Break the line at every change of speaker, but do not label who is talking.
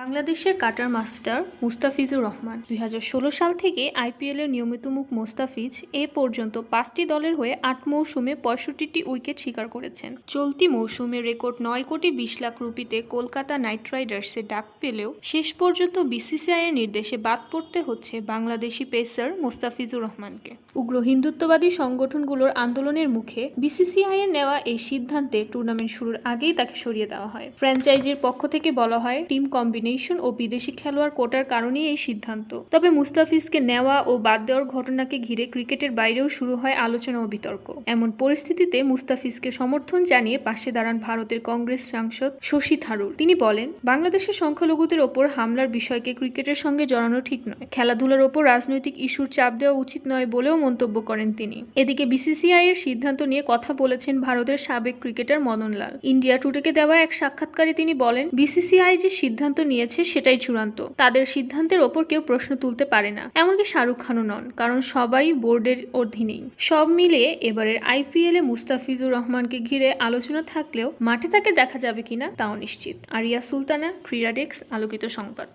বাংলাদেশের cutter master Mustafizur Rahman. দুই হাজার ষোলো সাল থেকে আইপিএলের নিয়মিত মুখ মোস্তাফিজ এ পর্যন্ত পাঁচটি দলের হয়ে আট মৌসুমে পঁয়ষট্টিটি উইকেট শিকার করেছেন। চলতি মৌসুমে রেকর্ড নয় কোটি বিশ লাখ রুপিতে কলকাতা নাইট রাইডার্সে ডাক পেলেও শেষ পর্যন্ত বিসিসিআইয়ের নির্দেশে বাদ পড়তে হচ্ছে বাংলাদেশি পেসার মোস্তাফিজুর রহমানকে। উগ্র হিন্দুত্ববাদী সংগঠনগুলোর আন্দোলনের মুখে বিসিসিআইয়ের নেওয়া এই সিদ্ধান্তে টুর্নামেন্ট শুরুর আগেই তাকে সরিয়ে দেওয়া হয়। ফ্র্যাঞ্চাইজির পক্ষ থেকে বলা হয়, টিম কম্বিনেশন ও বিদেশি খেলোয়াড় কোটার কারণেই এই সিদ্ধান্ত। তবে মুস্তাফিজকে নেওয়া ও বাদ দেওয়ার ঘটনাকে ঘিরে ক্রিকেটের বাইরেও শুরু হয় আলোচনা ও বিতর্ক। এমন পরিস্থিতিতে মুস্তাফিজকে সমর্থন জানিয়ে পাশে দাঁড়ান ভারতের কংগ্রেস সাংসদ শশী থারুর। তিনি বলেন, বাংলাদেশের সংখ্যালঘুদের ওপর হামলার বিষয়কে ক্রিকেটের সঙ্গে জড়ানো ঠিক নয়। খেলাধুলার ওপর রাজনৈতিক ইস্যুর চাপ দেওয়া উচিত নয় বলেও মন্তব্য করেন তিনি। এদিকে বিসিসিআই এর সিদ্ধান্ত নিয়ে কথা বলেছেন ভারতের সাবেক ক্রিকেটার মদনলাল। ইন্ডিয়া টুডেকে দেওয়া এক সাক্ষাৎকারে তিনি বলেন, বিসিসিআই যে সিদ্ধান্ত নিয়েছে সেটাই চূড়ান্ত। তাদের সিদ্ধান্তের ওপর কেউ প্রশ্ন তুলতে পারে না। এমনকি শাহরুখ খানও নন, কারণ সবাই বোর্ডের অধীনেই। সব মিলিয়ে এবারের আইপিএল এ মুস্তাফিজুর রহমানকে ঘিরে আলোচনা থাকলেও মাঠে তাকে দেখা যাবে কিনা তাও নিশ্চিত। আরিয়া সুলতানা ক্রীড়া ডেস্ক আলোকিত সংবাদ।